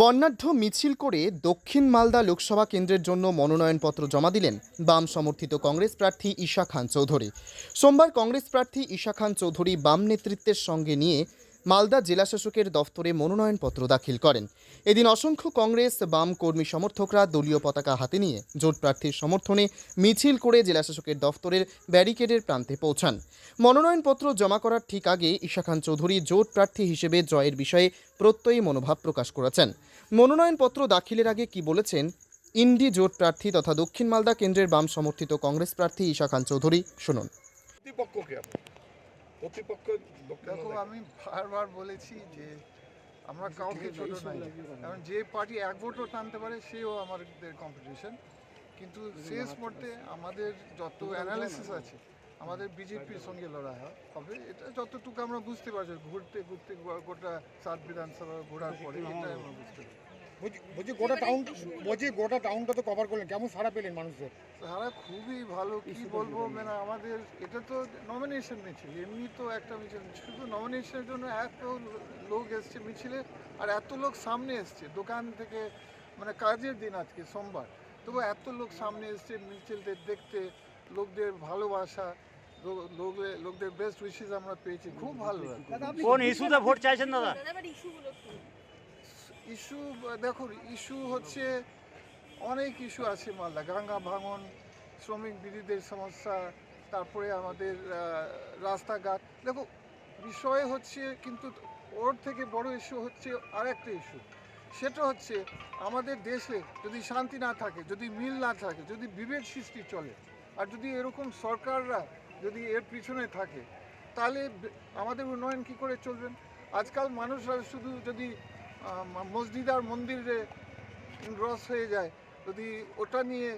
বর্ণাঢ্য মিছিল করে দক্ষিণ মালদা লোকসভা কেন্দ্রের জন্য মনোনয়নপত্র জমা দিলেন বাম সমর্থিত কংগ্রেস প্রার্থী ঈশা খান চৌধুরী। সোমবার কংগ্রেস প্রার্থী ঈশা খান চৌধুরী বাম নেতৃত্বের সঙ্গে নিয়ে মালদা জেলাশাসকের দফতরে মনোনয়নপত্র দাখিল করেন। এদিন অসংখ্য কংগ্রেস, বাম কর্মী সমর্থকরা দলীয় পতাকা হাতে নিয়ে জোট প্রার্থীর সমর্থনে মিছিল করে জেলাশাসকের দফতরের ব্যারিকেডের প্রান্তে পৌঁছান। মনোনয়নপত্র জমা করার ঠিক আগে ঈশা খান চৌধুরী জোট প্রার্থী হিসেবে জয়ের বিষয়ে প্রত্যয়ী মনোভাব প্রকাশ করেছেন। মনোনয়নপত্র দাখিলের আগে কি বলেছেন? ইন্ডি জোট প্রার্থী তথা দক্ষিণ মালদা কেন্দ্রের বাম সমর্থিত কংগ্রেস প্রার্থী ঈশা খান চৌধুরী, শুনুন। প্রতিপক্ষ দেখো আমি বারবার বলেছি যে আমরা কাউকে ছোট নাই। কারণ যে পার্টি এক ভোটও টানতে পারে সেও আমাদের কম্পিটিশন কিন্তু শেষ মুহূর্তে আমাদের যত অ্যানালিসিস আছে আমাদের বিজেপির সঙ্গে লড়াই হয়। হবে এটা যতটুকু আমরা বুঝতে পারছি ঘুরতে ঘুরতে গোটা সাত বিধানসভা ঘোরার পরে এটাই আমরা বুঝতে পারি বলছি বলছি গোটা টাউন বলছি গোটা টাউনটা তো কভার করলেন কেমন সারা পেলেন মানুষের তারা খুবই ভালো কি বলব মানে আমাদের এটা তো নমিনেশন মিছিল এমনি তো একটা মিছিল শুধু নমিনেশনের জন্য এত লোক এসছে মিছিলে আর এত লোক সামনে এসছে দোকান থেকে মানে কাজের দিন আজকে সোমবার। তবু এত লোক সামনে এসছে মিছিলদের দেখতে লোকদের ভালোবাসা লোক- লোক- লোকদের বেস্ট উইশেস আমরা পেয়েছি খুব ভালো কোন ইস্যুতে ভোট চাইছেন দাদা? ইস্যু, দেখুন, ইস্যু হচ্ছে অনেক ইস্যু আছে মালদা গঙ্গা ভাঙন, শ্রমিক বিধিদের সমস্যা, তারপরে আমাদের রাস্তাঘাট। দেখো বিষয় হচ্ছে কিন্তু ওর থেকে বড় ইস্যু হচ্ছে আর একটা ইস্যু। সেটা হচ্ছে আমাদের দেশে যদি শান্তি না থাকে, যদি মিল না থাকে, যদি বিভেদ সৃষ্টি চলে, আর যদি এরকম সরকাররা যদি এর পিছনে থাকে, তাহলে আমাদের উন্নয়ন কি করে চলবেন আজকাল মানুষরা শুধু যদি মসজিদ আর মন্দিরে রস হয়ে যায়। যদি ওটা নিয়ে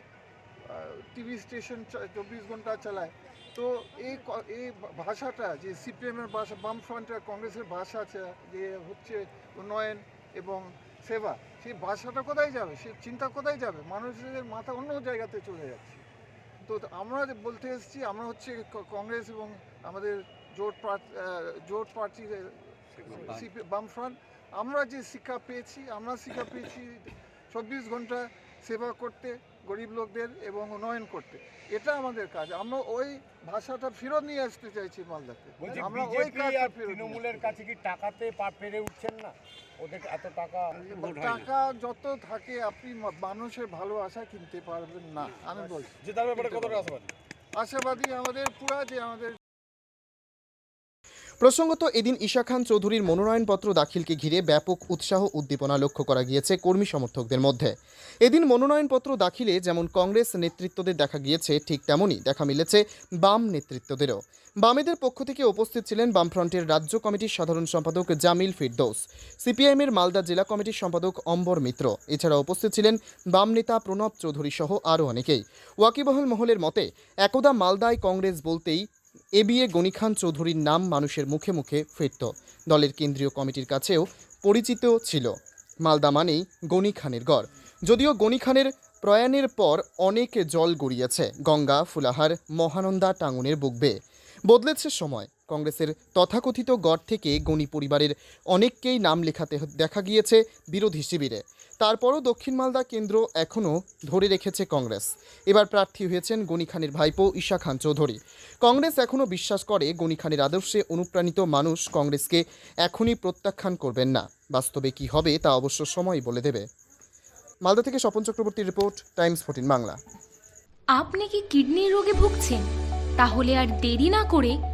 টিভি স্টেশন চব্বিশ ঘণ্টা চালায়। তো এই এই ভাষাটা যে সিপিএমের ভাষা বামফ্রন্ট আর কংগ্রেসের ভাষা আছে যে হচ্ছে উন্নয়ন এবং সেবা সেই ভাষাটা কোথায় যাবে? সে চিন্তা কোথায় যাবে? মানুষের মাথা অন্য জায়গাতে চলে যাচ্ছে। তো আমরা যে বলতে এসেছি আমরা হচ্ছে কংগ্রেস এবং আমাদের জোট প্রার্থী জোট প্রার্থী সিপি বামফ্রন্ট। আমরা যে শিক্ষা পেয়েছি আমরা শিক্ষা পেয়েছি চব্বিশ ঘণ্টা সেবা করতে গরিব লোকদের এবং উন্নয়ন করতে। এটা আমাদের কাজ। আমরা ওই ভাষাটা ফেরত নিয়ে আসতে চাইছি মালদাতে। আমরা ওই আর তৃণমূলের কাছে কি টাকাতে পা পেরে উঠছেন না? ওদের এত টাকা টাকা যত থাকে আপনি মানুষের ভালোবাসা কিনতে পারবেন না। আমি বলছি। কতটা আশাবাদী? আশাবাদী আমাদের পুরা যে আমাদের প্রসঙ্গত, এদিন ঈশা খান চৌধুরীর মনোনয়নপত্র দাখিলকে ঘিরে ব্যাপক উৎসাহ উদ্দীপনা লক্ষ্য করা গিয়েছে কর্মী সমর্থকদের মধ্যে। এদিন মনোনয়নপত্র দাখিলে যেমন কংগ্রেস নেতৃত্বদের দেখা গিয়েছে, ঠিক তেমনই দেখা মিলেছে বাম নেতৃত্বদেরও। বামেদের পক্ষ থেকে উপস্থিত ছিলেন বামফ্রন্টের রাজ্য কমিটির সাধারণ সম্পাদক জামিল ফিরদৌস, সিপিআইএমের মালদা জেলা কমিটির সম্পাদক অম্বর মিত্র এছাড়া উপস্থিত ছিলেন বাম নেতা প্রণব চৌধুরী সহ আরও অনেকেই। ওয়াকিবহল মহলের মতে, একদা মালদায় কংগ্রেস বলতেই এ বি এ গনি খান চৌধুরীর নাম মানুষের মুখে মুখে ফিরত। দলের কেন্দ্রীয় কমিটির কাছেও পরিচিত ছিল। মালদা মানেই গনি খানের গড়। যদিও গনি খানের প্রয়াণের পর অনেক জল গড়িয়েছে। গঙ্গা, ফুলাহার, মহানন্দা টাঙ্গুনের বুক বেয়ে। বদলেছে সময়। কংগ্রেসের তথাকথিত গড় থেকে গণি পরিবারের অনেককেই নাম লেখাতে দেখা গিয়েছে বিরোধী শিবিরে। তারপরও দক্ষিণ মালদা কেন্দ্র এখনও ধরে রেখেছে কংগ্রেস। এবার প্রার্থী হয়েছেন গনি খানের ভাইপো ঈশা খান চৌধুরী। কংগ্রেস এখনও বিশ্বাস করে গনি খানের আদর্শে অনুপ্রাণিত মানুষ কংগ্রেসকে এখনই প্রত্যাখ্যান করবেন না। বাস্তবে কি হবে তা অবশ্য সময় বলে দেবে। মালদা থেকে স্বপন চক্রবর্তীর রিপোর্ট, টাইমস ফোর্টিন বাংলা। আপনি কি কিডনির রোগে ভুগছেন? তাহলে আর দেরি না করে